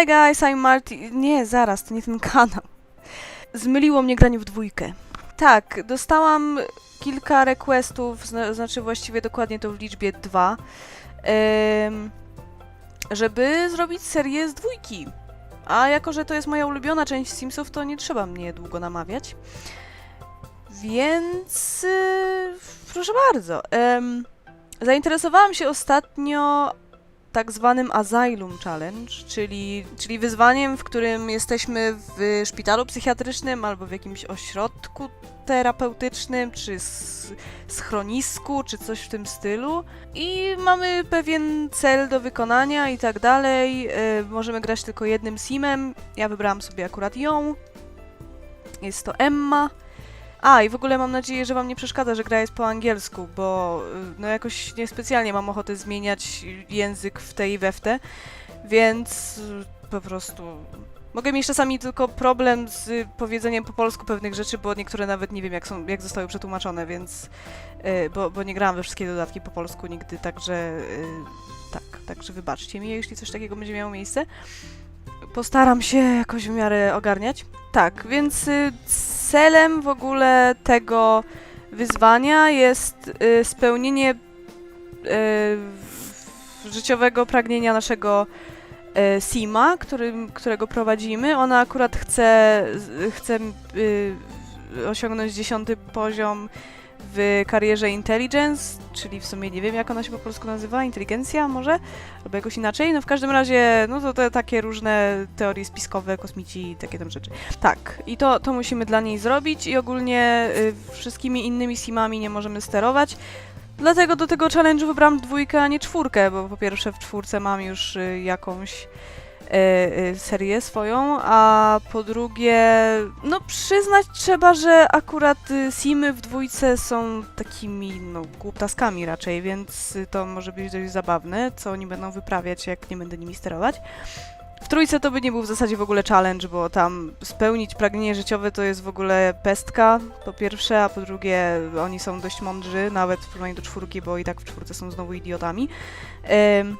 Hi guys, I'm Marty. Nie, zaraz, to nie ten kanał. Zmyliło mnie granie w dwójkę. Tak, dostałam kilka requestów, zna, znaczy właściwie dokładnie to w liczbie dwa, żeby zrobić serię z dwójki. A jako, że to jest moja ulubiona część Simsów, to nie trzeba mnie długo namawiać. Więc y, proszę bardzo. Zainteresowałam się ostatnio tak zwanym Asylum Challenge, czyli, czyli wyzwaniem, w którym jesteśmy w szpitalu psychiatrycznym albo w jakimś ośrodku terapeutycznym, czy schronisku, czy coś w tym stylu. I mamy pewien cel do wykonania i tak dalej. E, możemy grać tylko jednym simem. Ja wybrałam sobie akurat ją. Jest to Emma. A, i w ogóle mam nadzieję, że Wam nie przeszkadza, że gra jest po angielsku, bo y, no jakoś niespecjalnie mam ochotę zmieniać język w tej i we w te, więc y, po prostu mogę mieć czasami tylko problem z powiedzeniem po polsku pewnych rzeczy, bo niektóre nawet nie wiem jak, są, jak zostały przetłumaczone, więc y, bo, bo nie grałam we wszystkie dodatki po polsku nigdy, także y, tak, także wybaczcie mi, jeśli coś takiego będzie miało miejsce. Postaram się jakoś w miarę ogarniać. Tak, więc y, celem w ogóle tego wyzwania jest y, spełnienie y, życiowego pragnienia naszego Sima, którego prowadzimy. Ona akurat chce, chce osiągnąć dziesiąty poziom w karierze Intelligence, czyli w sumie nie wiem jak ona się po polsku nazywa, inteligencja może? Albo jakoś inaczej. No w każdym razie, no to te takie różne teorie spiskowe, kosmici takie tam rzeczy. Tak, i to, to musimy dla niej zrobić i ogólnie y, wszystkimi innymi simami nie możemy sterować. Dlatego do tego challenge'u wybrałam dwójkę, a nie czwórkę, bo po pierwsze w czwórce mam już y, jakąś serię swoją, a po drugie, no przyznać trzeba, że akurat y, simy w dwójce są takimi, no, głuptaskami raczej, więc y, to może być dość zabawne, co oni będą wyprawiać, jak nie będę nimi sterować. W trójce to by nie był w zasadzie w ogóle challenge, bo tam spełnić pragnienie życiowe to jest w ogóle pestka, po pierwsze, a po drugie oni są dość mądrzy, nawet w porównaniu do czwórki, bo i tak w czwórce są znowu idiotami. Ym,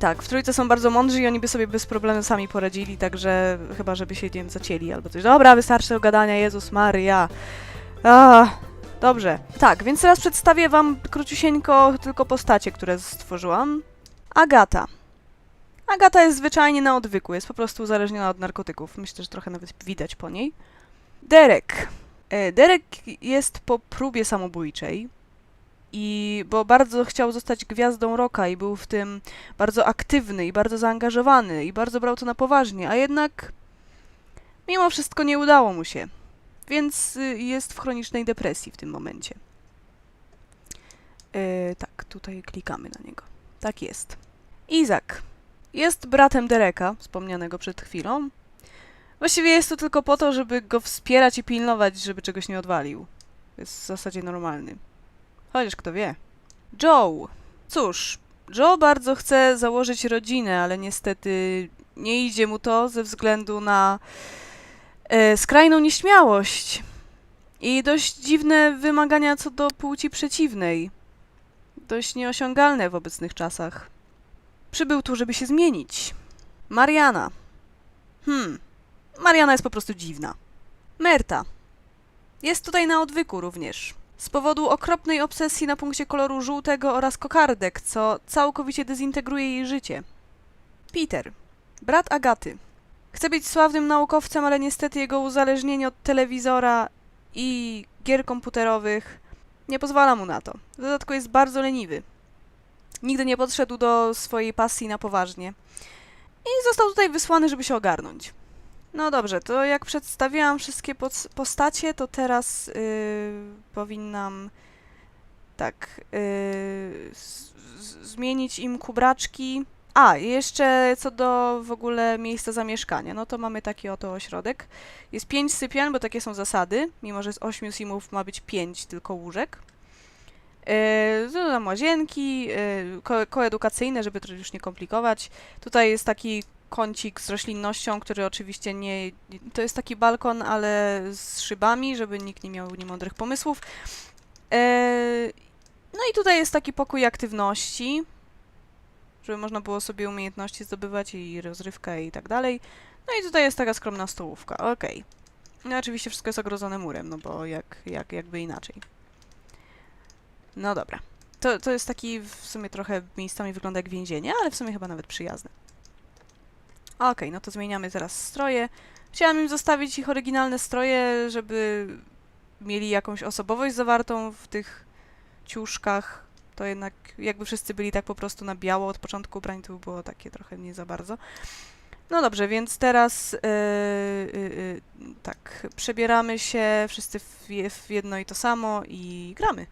tak, w trójce są bardzo mądrzy i oni by sobie bez problemu sami poradzili, także chyba, żeby się, nie wiem, zacięli albo coś. Dobra, wystarczy gadania, Jezus Maria. A, dobrze. Tak, więc teraz przedstawię wam króciusieńko tylko postacie, które stworzyłam. Agata. Agata jest zwyczajnie na odwyku, jest po prostu uzależniona od narkotyków. Myślę, że trochę nawet widać po niej. Derek. E, Derek jest po próbie samobójczej. I bo bardzo chciał zostać gwiazdą rocka i był w tym bardzo aktywny i bardzo zaangażowany i bardzo brał to na poważnie, a jednak mimo wszystko nie udało mu się. Więc y, jest w chronicznej depresji w tym momencie. E, tak, tutaj klikamy na niego. Tak jest. Izak. Jest bratem Dereka, wspomnianego przed chwilą. Właściwie jest tu tylko po to, żeby go wspierać i pilnować, żeby czegoś nie odwalił. Jest w zasadzie normalny. Chociaż kto wie. Joe. Cóż, Joe bardzo chce założyć rodzinę, ale niestety nie idzie mu to ze względu na e, skrajną nieśmiałość i dość dziwne wymagania co do płci przeciwnej. Dość nieosiągalne w obecnych czasach. Przybył tu, żeby się zmienić. Mariana. Hmm. Mariana jest po prostu dziwna. Merta. Jest tutaj na odwyku również. Z powodu okropnej obsesji na punkcie koloru żółtego oraz kokardek, co całkowicie dezintegruje jej życie. Peter. Brat Agaty. Chce być sławnym naukowcem, ale niestety jego uzależnienie od telewizora i gier komputerowych nie pozwala mu na to. W dodatku jest bardzo leniwy. Nigdy nie podszedł do swojej pasji na poważnie. I został tutaj wysłany, żeby się ogarnąć. No dobrze, to jak przedstawiłam wszystkie postacie, to teraz yy, powinnam tak z- zmienić im kubraczki. A, jeszcze co do w ogóle miejsca zamieszkania, no to mamy taki oto ośrodek. Jest pięć sypialń, bo takie są zasady, mimo że z ośmiu simów ma być pięć tylko łóżek. Yy, tam łazienki, yy, ko- koedukacyjne, żeby to już nie komplikować. Tutaj jest taki kącik z roślinnością, który oczywiście nie... To jest taki balkon, ale z szybami, żeby nikt nie miał niemądrych pomysłów. Yy, no i tutaj jest taki pokój aktywności. żeby można było sobie umiejętności zdobywać i rozrywka i tak dalej. No i tutaj jest taka skromna stołówka, okej. No oczywiście wszystko jest ogrodzone murem, no bo jak, jak, jakby inaczej. No dobra. To, to jest taki w sumie trochę miejscami wygląda jak więzienie, ale w sumie chyba nawet przyjazny. Okej, no to zmieniamy teraz stroje. Chciałam im zostawić ich oryginalne stroje, żeby mieli jakąś osobowość zawartą w tych ciuszkach. To jednak jakby wszyscy byli tak po prostu na biało od początku ubrań, to było takie trochę nie za bardzo. No dobrze, więc teraz yy, yy, tak, przebieramy się wszyscy w, w jedno i to samo i gramy.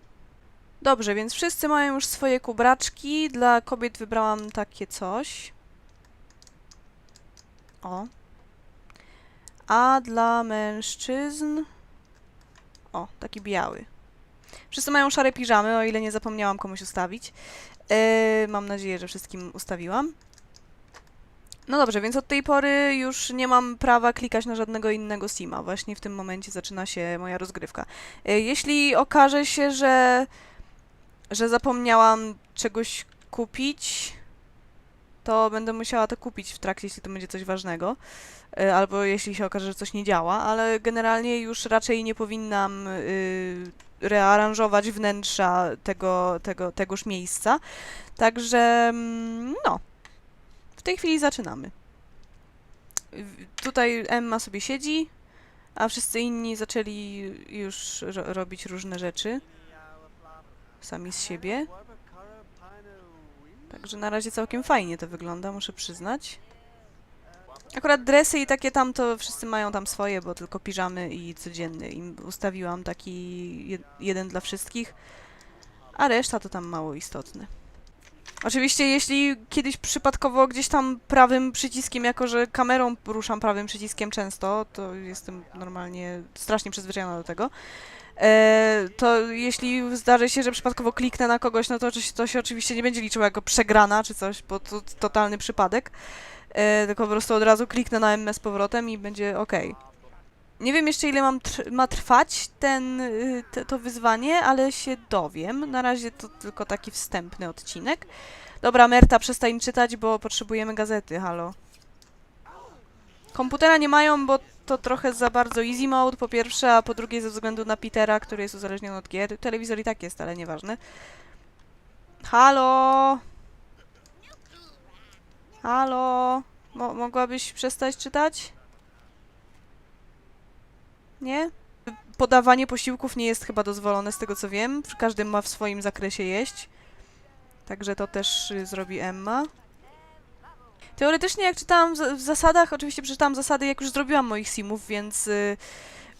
Dobrze, więc wszyscy mają już swoje kubraczki. Dla kobiet wybrałam takie coś. O. A dla mężczyzn... O, taki biały. Wszyscy mają szare piżamy, o ile nie zapomniałam komuś ustawić. Yy, mam nadzieję, że wszystkim ustawiłam. No dobrze, więc od tej pory już nie mam prawa klikać na żadnego innego sima. Właśnie w tym momencie zaczyna się moja rozgrywka. Yy, jeśli okaże się, że, że zapomniałam czegoś kupić, to będę musiała to kupić w trakcie, jeśli to będzie coś ważnego. Yy, albo jeśli się okaże, że coś nie działa, ale generalnie już raczej nie powinnam yy, rearanżować wnętrza tego, tego, tegoż miejsca. Także, mm, no, w tej chwili zaczynamy. Tutaj Emma sobie siedzi, a wszyscy inni zaczęli już ro robić różne rzeczy sami z siebie. Także na razie całkiem fajnie to wygląda, muszę przyznać. Akurat dresy i takie tam to wszyscy mają tam swoje, bo tylko piżamy i codzienny. Im ustawiłam taki jed jeden dla wszystkich, a reszta to tam mało istotne. Oczywiście, jeśli kiedyś przypadkowo gdzieś tam prawym przyciskiem, jako że kamerą ruszam prawym przyciskiem często, to jestem normalnie strasznie przyzwyczajona do tego, to jeśli zdarzy się, że przypadkowo kliknę na kogoś, no to, to się oczywiście nie będzie liczyło jako przegrana czy coś, bo to totalny przypadek. E, tylko po prostu od razu kliknę na MS powrotem i będzie ok. Nie wiem jeszcze ile mam tr- ma trwać ten, y, te, to wyzwanie, ale się dowiem. Na razie to tylko taki wstępny odcinek. Dobra, Merta, przestań czytać, bo potrzebujemy gazety, halo. Komputera nie mają, bo to trochę za bardzo easy mode, po pierwsze, a po drugie ze względu na Petera, który jest uzależniony od gier. Telewizor i tak jest, ale nieważne. Halo? Halo? Mo mogłabyś przestać czytać? Nie? Podawanie posiłków nie jest chyba dozwolone, z tego co wiem. Każdy ma w swoim zakresie jeść. Także to też y, zrobi Emma. Teoretycznie, jak czytałam w zasadach, oczywiście przeczytałam zasady, jak już zrobiłam moich simów, więc. Y,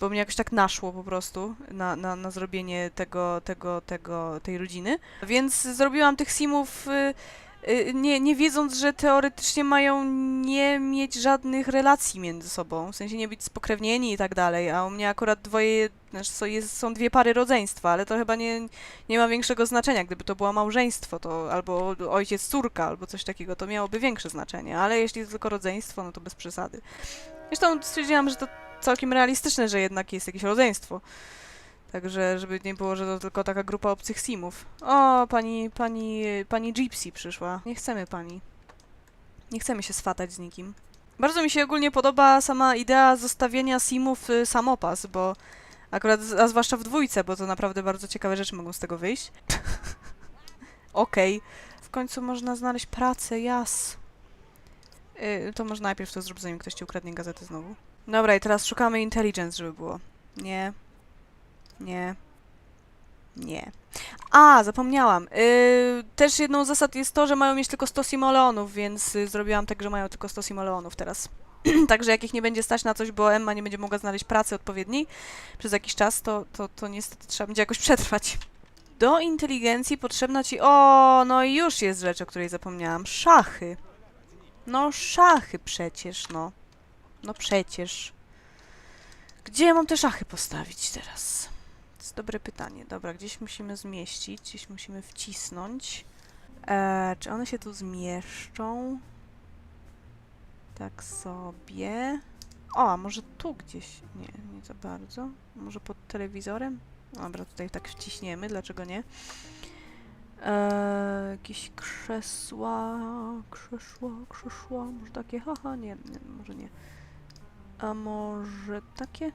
bo mnie jakoś tak naszło po prostu na, na, na zrobienie tego, tego, tego, tej rodziny. Więc zrobiłam tych simów. Y, nie, nie wiedząc, że teoretycznie mają nie mieć żadnych relacji między sobą, w sensie nie być spokrewnieni i tak dalej, a u mnie akurat dwoje, znaczy są, dwie pary rodzeństwa, ale to chyba nie, nie ma większego znaczenia. Gdyby to było małżeństwo, to albo ojciec, córka, albo coś takiego, to miałoby większe znaczenie, ale jeśli tylko rodzeństwo, no to bez przesady. Zresztą stwierdziłam, że to całkiem realistyczne, że jednak jest jakieś rodzeństwo. Także, żeby nie było, że to tylko taka grupa obcych simów. O, pani, pani, pani Gypsy przyszła. Nie chcemy pani. Nie chcemy się swatać z nikim. Bardzo mi się ogólnie podoba sama idea zostawienia simów y, samopas, bo akurat, a zwłaszcza w dwójce, bo to naprawdę bardzo ciekawe rzeczy mogą z tego wyjść. Okej. W końcu można znaleźć pracę, jas. Y, to może najpierw to zrób, zanim ktoś ci ukradnie gazetę znowu. Dobra, i teraz szukamy intelligence, żeby było. Nie. Nie. Nie. A, zapomniałam. Yy, też jedną z zasad jest to, że mają mieć tylko 100 simoleonów, więc y, zrobiłam tak, że mają tylko 100 simoleonów teraz. Także jak ich nie będzie stać na coś, bo Emma nie będzie mogła znaleźć pracy odpowiedniej przez jakiś czas, to, to, to niestety trzeba będzie jakoś przetrwać. Do inteligencji potrzebna ci... O, no i już jest rzecz, o której zapomniałam. Szachy. No szachy przecież, no. No przecież. Gdzie mam te szachy postawić teraz? Jest dobre pytanie. Dobra, gdzieś musimy zmieścić, gdzieś musimy wcisnąć. E, czy one się tu zmieszczą? Tak sobie. O, a może tu gdzieś? Nie, nie za bardzo. Może pod telewizorem? Dobra, tutaj tak wciśniemy, dlaczego nie? Eee, jakieś krzesła, krzesła, krzesła, może takie, haha, nie, nie, może nie. A może takie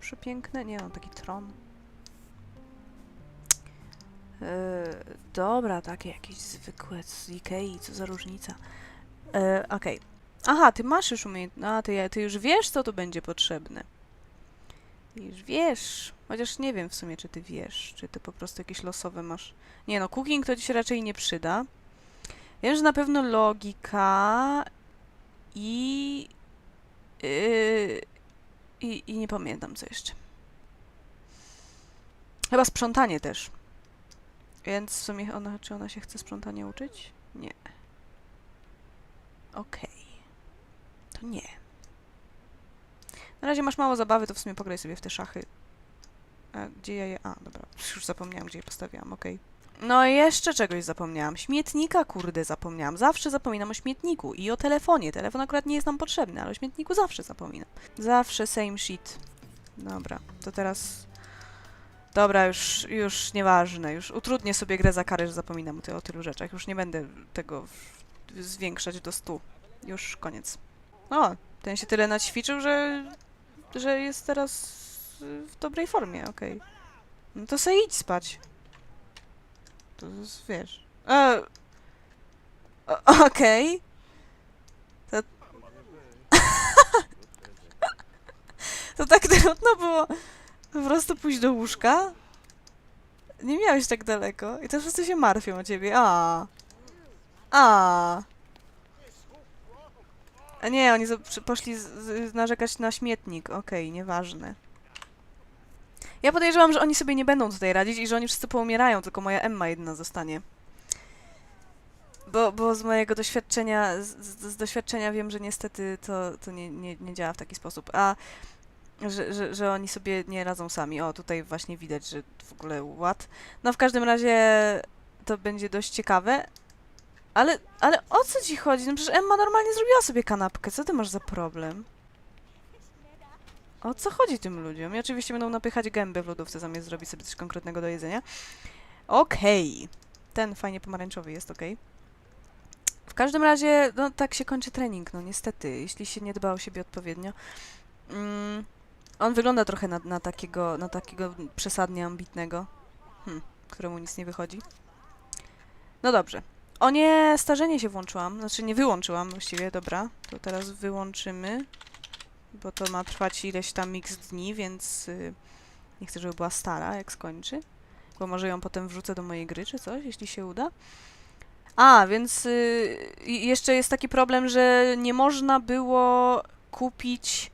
przepiękne? Nie no, taki tron. Eee, dobra, takie jakieś zwykłe z Ikei, co za różnica. Eee, okej. Aha, ty masz już umiejętność, a ty, ty już wiesz, co tu będzie potrzebne. Ty już wiesz, chociaż nie wiem w sumie, czy ty wiesz, czy ty po prostu jakieś losowe masz. Nie no, cooking to ci się raczej nie przyda. Wiem, że na pewno logika i... Yy, i, I nie pamiętam co jeszcze. Chyba sprzątanie też. Więc w sumie ona, czy ona się chce sprzątanie uczyć? Nie. Okej. To nie. Na razie masz mało zabawy, to w sumie pograj sobie w te szachy. A gdzie ja je... A, dobra. Już zapomniałam, gdzie je postawiłam, okej. No i jeszcze czegoś zapomniałam. Śmietnika, kurde, zapomniałam. Zawsze zapominam o śmietniku i o telefonie. Telefon akurat nie jest nam potrzebny, ale o śmietniku zawsze zapominam. Zawsze same shit. Dobra, to teraz... Dobra, już, już nieważne. Już utrudnię sobie grę za karę, że zapominam o, ty, o tylu rzeczach. Już nie będę tego zwiększać do stu. Już koniec. O, ten się tyle naćwiczył, że, że jest teraz w dobrej formie, okej. No to se idź spać. To jest, wiesz... E, Okej. To... to tak trudno było po prostu pójść do łóżka? Nie miałeś tak daleko. I to wszyscy się martwią o ciebie. A. A. A nie, oni poszli narzekać na śmietnik. Okej, nieważne. Ja podejrzewam, że oni sobie nie będą tutaj radzić i że oni wszyscy poumierają, tylko moja Emma jedna zostanie. Bo, bo z mojego doświadczenia, z, z doświadczenia wiem, że niestety to, to nie, nie, nie działa w taki sposób. A że, że, że oni sobie nie radzą sami. O, tutaj właśnie widać, że w ogóle ład. No w każdym razie to będzie dość ciekawe. Ale, ale o co ci chodzi? No przecież Emma normalnie zrobiła sobie kanapkę. Co ty masz za problem? O co chodzi tym ludziom? I oczywiście będą napychać gęby w lodówce, zamiast zrobić sobie coś konkretnego do jedzenia. Okej. Ten fajnie pomarańczowy jest, okej. W każdym razie, no tak się kończy trening, no niestety, jeśli się nie dba o siebie odpowiednio. Mm, on wygląda trochę na, na, takiego, na takiego przesadnie ambitnego, hm, któremu nic nie wychodzi. No dobrze. O nie, starzenie się włączyłam, znaczy nie wyłączyłam właściwie, dobra. To teraz wyłączymy, bo to ma trwać ileś tam x dni, więc y, nie chcę, żeby była stara, jak skończy. Bo może ją potem wrzucę do mojej gry, czy coś, jeśli się uda. A, więc y, i jeszcze jest taki problem, że nie można było kupić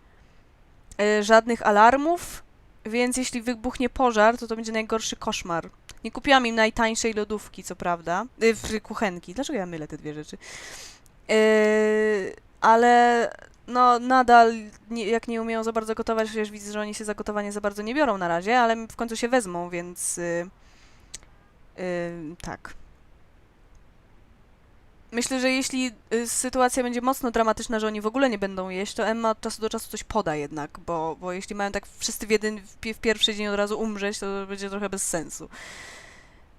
żadnych alarmów, więc jeśli wybuchnie pożar, to to będzie najgorszy koszmar. Nie kupiłam im najtańszej lodówki, co prawda, y, w kuchenki. Dlaczego ja mylę te dwie rzeczy? Y, ale no nadal, nie, jak nie umieją za bardzo gotować, chociaż widzę, że oni się za gotowanie za bardzo nie biorą na razie, ale w końcu się wezmą, więc y, y, tak. Myślę, że jeśli y, sytuacja będzie mocno dramatyczna, że oni w ogóle nie będą jeść, to Emma od czasu do czasu coś poda jednak, bo, bo jeśli mają tak wszyscy w jeden, w, pi- w pierwszy dzień od razu umrzeć, to będzie trochę bez sensu.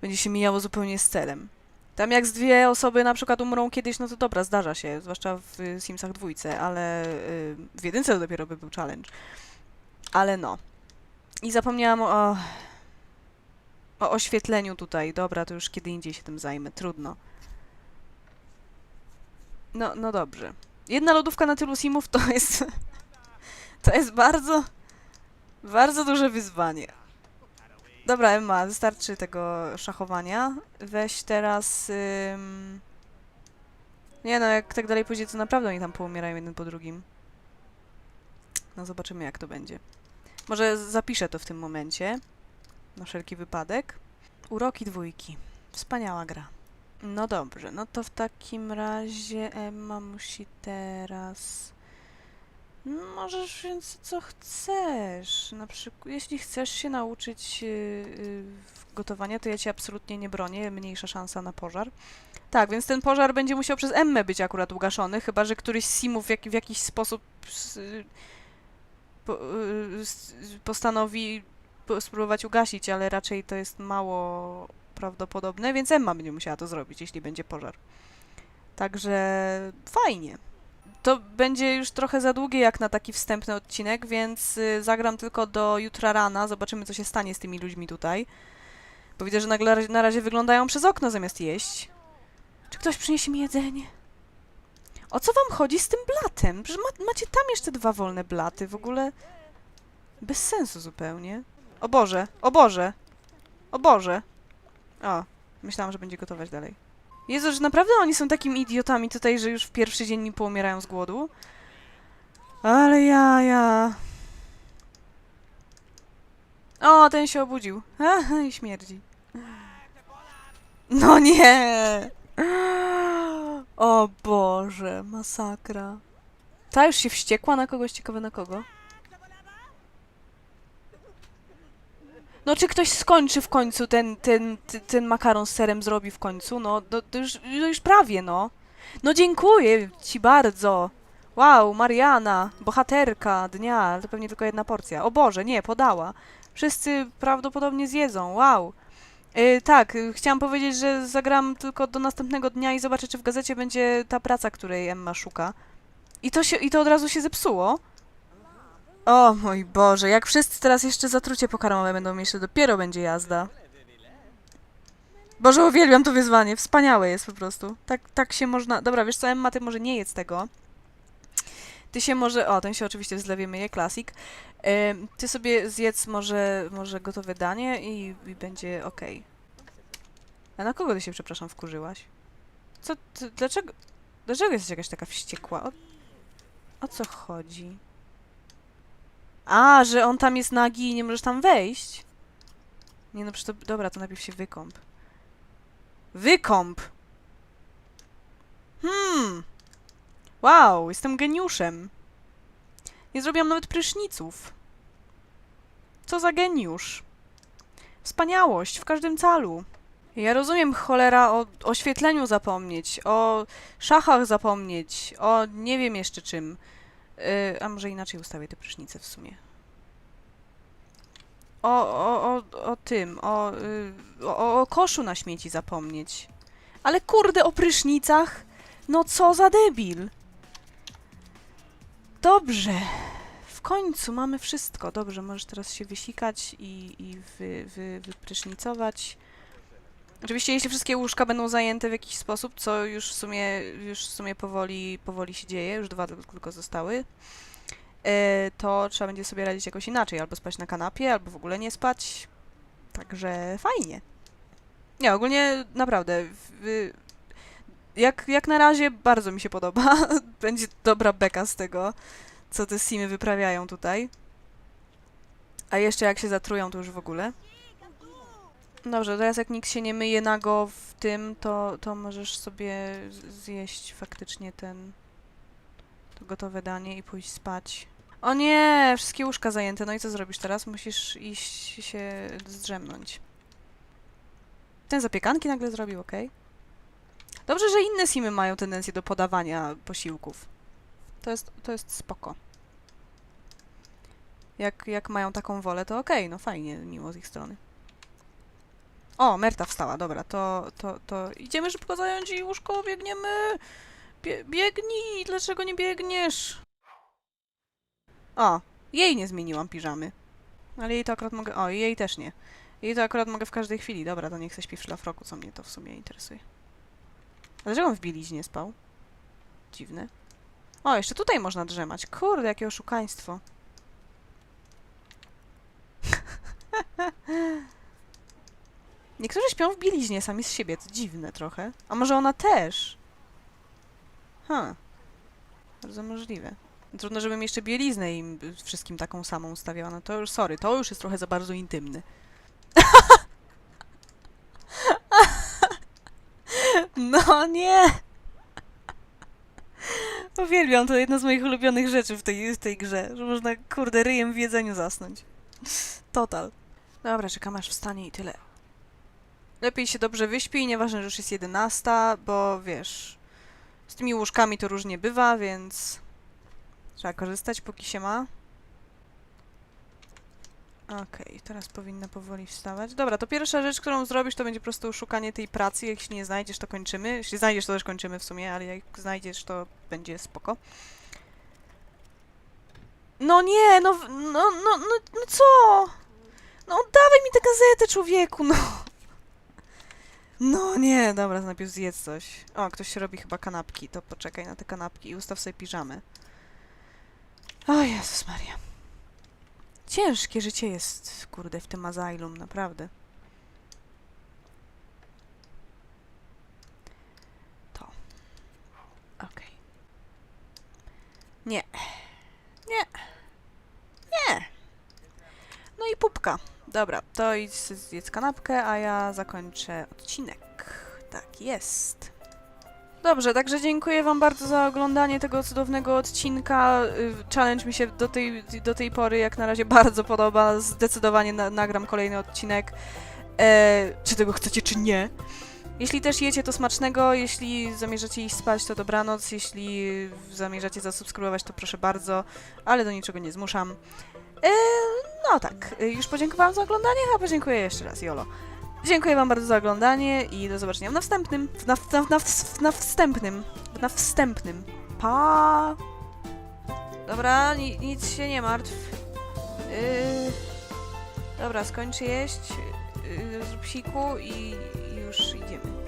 Będzie się mijało zupełnie z celem. Tam jak z dwie osoby na przykład umrą kiedyś, no to dobra, zdarza się, zwłaszcza w y, Simsach dwójce, ale y, w jedynce to dopiero by był challenge. Ale no. I zapomniałam o, o oświetleniu tutaj. Dobra, to już kiedy indziej się tym zajmę. Trudno. No, no dobrze. Jedna lodówka na tylu simów to jest... To jest bardzo... Bardzo duże wyzwanie. Dobra, Emma, wystarczy tego szachowania. Weź teraz... Ym... Nie no, jak tak dalej pójdzie, to naprawdę oni tam poumierają jeden po drugim. No zobaczymy, jak to będzie. Może zapiszę to w tym momencie. Na wszelki wypadek. Uroki dwójki. Wspaniała gra. No dobrze, no to w takim razie Emma musi teraz... Możesz więc co chcesz. Na przykład, jeśli chcesz się nauczyć yy, gotowania, to ja ci absolutnie nie bronię, mniejsza szansa na pożar. Tak, więc ten pożar będzie musiał przez Emmę być akurat ugaszony, chyba że któryś z simów w, jak, w jakiś sposób yy, postanowi po, spróbować ugasić, ale raczej to jest mało prawdopodobne, więc Emma będzie musiała to zrobić, jeśli będzie pożar. Także fajnie. To będzie już trochę za długie jak na taki wstępny odcinek, więc y, zagram tylko do jutra rana. Zobaczymy, co się stanie z tymi ludźmi tutaj. Bo widzę, że nagle, na razie wyglądają przez okno zamiast jeść. Czy ktoś przyniesie mi jedzenie? O co wam chodzi z tym blatem? Przecież ma, macie tam jeszcze dwa wolne blaty. W ogóle bez sensu zupełnie. O Boże, o Boże, o Boże. O, myślałam, że będzie gotować dalej. Jezu, że naprawdę oni są takimi idiotami tutaj, że już w pierwszy dzień mi poumierają z głodu. Ale ja, ja. O, ten się obudził. Aha, i śmierdzi. No nie! O Boże, masakra. Ta już się wściekła na kogoś, ciekawe na kogo. No czy ktoś skończy w końcu ten, ten, ten, ten makaron z serem zrobi w końcu? No, no to już, to już prawie, no. No dziękuję ci bardzo. Wow, Mariana, bohaterka dnia, to pewnie tylko jedna porcja. O Boże, nie, podała. Wszyscy prawdopodobnie zjedzą, wow. Yy, tak, yy, chciałam powiedzieć, że zagram tylko do następnego dnia i zobaczę, czy w gazecie będzie ta praca, której Emma szuka. I to, się, I to od razu się zepsuło. O mój Boże, jak wszyscy teraz jeszcze zatrucie pokarmowe będą mieć, to dopiero będzie jazda. Boże, uwielbiam to wyzwanie, wspaniałe jest po prostu. Tak, tak się można... Dobra, wiesz co, Emma, ty może nie jedz tego. Ty się może... O, ten się oczywiście w zlewie myje, klasik. Ty sobie zjedz może, może gotowe danie i, i będzie okej. A na kogo ty się, przepraszam, wkurzyłaś? Co, ty, dlaczego... Dlaczego jesteś jakaś taka wściekła? O, o co chodzi? A, że on tam jest nagi i nie możesz tam wejść? Nie no, przecież to... Dobra, to najpierw się wykąp. Wykąp! Hmm. Wow, jestem geniuszem. Nie zrobiłam nawet pryszniców. Co za geniusz. Wspaniałość w każdym calu. Ja rozumiem, cholera, o oświetleniu zapomnieć, o szachach zapomnieć, o nie wiem jeszcze czym. Yy, a może inaczej ustawię te prysznice w sumie. O, o, o, o tym, o, yy, o, o koszu na śmieci zapomnieć. Ale kurde, o prysznicach? No co za debil. Dobrze. W końcu mamy wszystko. Dobrze, możesz teraz się wysikać i, i wy, wy, wyprysznicować. Oczywiście, jeśli wszystkie łóżka będą zajęte w jakiś sposób, co już w sumie, już w sumie powoli, powoli się dzieje, już dwa tylko zostały, e, to trzeba będzie sobie radzić jakoś inaczej, albo spać na kanapie, albo w ogóle nie spać. Także fajnie. Nie, ogólnie naprawdę, jak, jak na razie bardzo mi się podoba. Będzie dobra beka z tego, co te simy wyprawiają tutaj. A jeszcze jak się zatrują, to już w ogóle. Dobrze, teraz jak nikt się nie myje nago w tym, to, to możesz sobie zjeść faktycznie ten to gotowe danie i pójść spać. O nie, wszystkie łóżka zajęte. No i co zrobisz teraz? Musisz iść się zdrzemnąć. Ten zapiekanki nagle zrobił, okej. Dobrze, że inne simy mają tendencję do podawania posiłków. To jest, to jest spoko. Jak, jak mają taką wolę, to okej, no fajnie, miło z ich strony. O, Merta wstała, dobra, to, to, to idziemy szybko zająć jej łóżko, biegniemy! Bie biegnij, dlaczego nie biegniesz? O, jej nie zmieniłam piżamy. Ale jej to akurat mogę, o, jej też nie. Jej to akurat mogę w każdej chwili, dobra, to niech se śpi w szlafroku, co mnie to w sumie interesuje. A dlaczego on w bieliźnie spał? Dziwne. O, jeszcze tutaj można drzemać. Kurde, jakie oszukaństwo. Niektórzy śpią w bieliźnie sami z siebie, to dziwne trochę. A może ona też? Ha. Bardzo możliwe. Trudno, żebym jeszcze bieliznę im wszystkim taką samą ustawiała. No to już, sorry, to już jest trochę za bardzo intymny. No nie! Uwielbiam, to jedna z moich ulubionych rzeczy w tej, w tej grze, że można, kurde, ryjem w jedzeniu zasnąć. Total. Dobra, czekam aż wstanie i tyle. Lepiej się dobrze wyśpi, nieważne, że już jest 11, bo wiesz, z tymi łóżkami to różnie bywa, więc trzeba korzystać, póki się ma. Okej, teraz powinna powoli wstawać. Dobra, to pierwsza rzecz, którą zrobisz, to będzie po prostu szukanie tej pracy. Jeśli nie znajdziesz, to kończymy. Jeśli znajdziesz, to też kończymy w sumie, ale jak znajdziesz, to będzie spoko. No nie, no, no, no, no, no co? No oddawaj mi tę gazetę, człowieku, no. No nie, dobra, najpierw zjedz coś. O, ktoś robi chyba kanapki, to poczekaj na te kanapki i ustaw sobie piżamy. O Jezus Maria. Ciężkie życie jest, kurde, w tym azylum, naprawdę. To. Okej. Nie. Nie. Nie. No i pupka. Dobra, to idź zjedz kanapkę, a ja zakończę odcinek. Tak jest. Dobrze, także dziękuję Wam bardzo za oglądanie tego cudownego odcinka. Y, Challenge mi się do tej, do tej pory jak na razie bardzo podoba. Zdecydowanie na, nagram kolejny odcinek. E, czy tego chcecie, czy nie. Jeśli też jecie, to smacznego. Jeśli zamierzacie iść spać, to dobranoc. Jeśli zamierzacie zasubskrybować, to proszę bardzo, ale do niczego nie zmuszam. E, no tak, y, już podziękowałam za oglądanie, a podziękuję jeszcze raz, Jolo. Dziękuję Wam bardzo za oglądanie i do zobaczenia na w- Na, na, na, w- na wstępnym. Na wstępnym. Pa! Dobra, ni, nic się nie martw. Yy, dobra, skończ jeść. Yy, zrób siku i, i już idziemy.